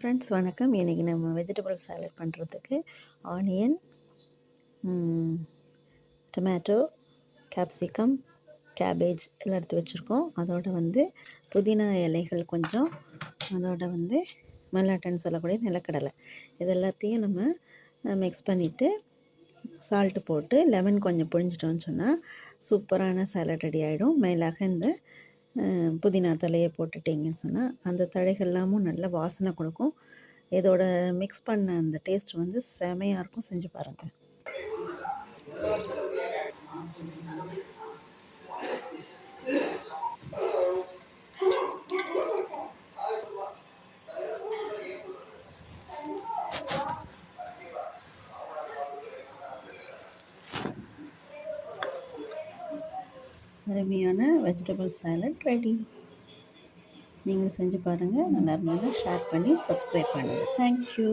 Friends வணக்கம். இன்றைக்கி நம்ம வெஜிடபிள் சாலட் பண்ணுறதுக்கு ஆனியன் டொமேட்டோ கேப்சிகம் கேபேஜ் எல்லாம் எடுத்து வச்சுருக்கோம். அதோட வந்து புதினா இலைகள் கொஞ்சம். அதோட வந்து மல்லாட்டன்னு சொல்லக்கூடிய நிலக்கடலை. இது எல்லாத்தையும் நம்ம மிக்ஸ் பண்ணிவிட்டு சால்ட்டு போட்டு லெமன் கொஞ்சம் புழிஞ்சிட்டோம்னு சொன்னால் சூப்பரான சாலட் ரெடி ஆகிடும் மேலாக இந்த புதினா தலையை போட்டுட்டிங்கன்னு சொன்னால் அந்த தழைகள்லாமும் நல்ல வாசனை கொடுக்கும். இதோட மிக்ஸ் பண்ண அந்த டேஸ்ட் வந்து செமையாக இருக்கும். செஞ்சு பாருங்கள் அருமையான வெஜிடபிள் சாலட் ரெடி நீங்கள் செஞ்சு பாருங்கள் நல்லா இருந்தாலும் ஷேர் பண்ணி சப்ஸ்கிரைப் பண்ணுங்கள் தேங்க்யூ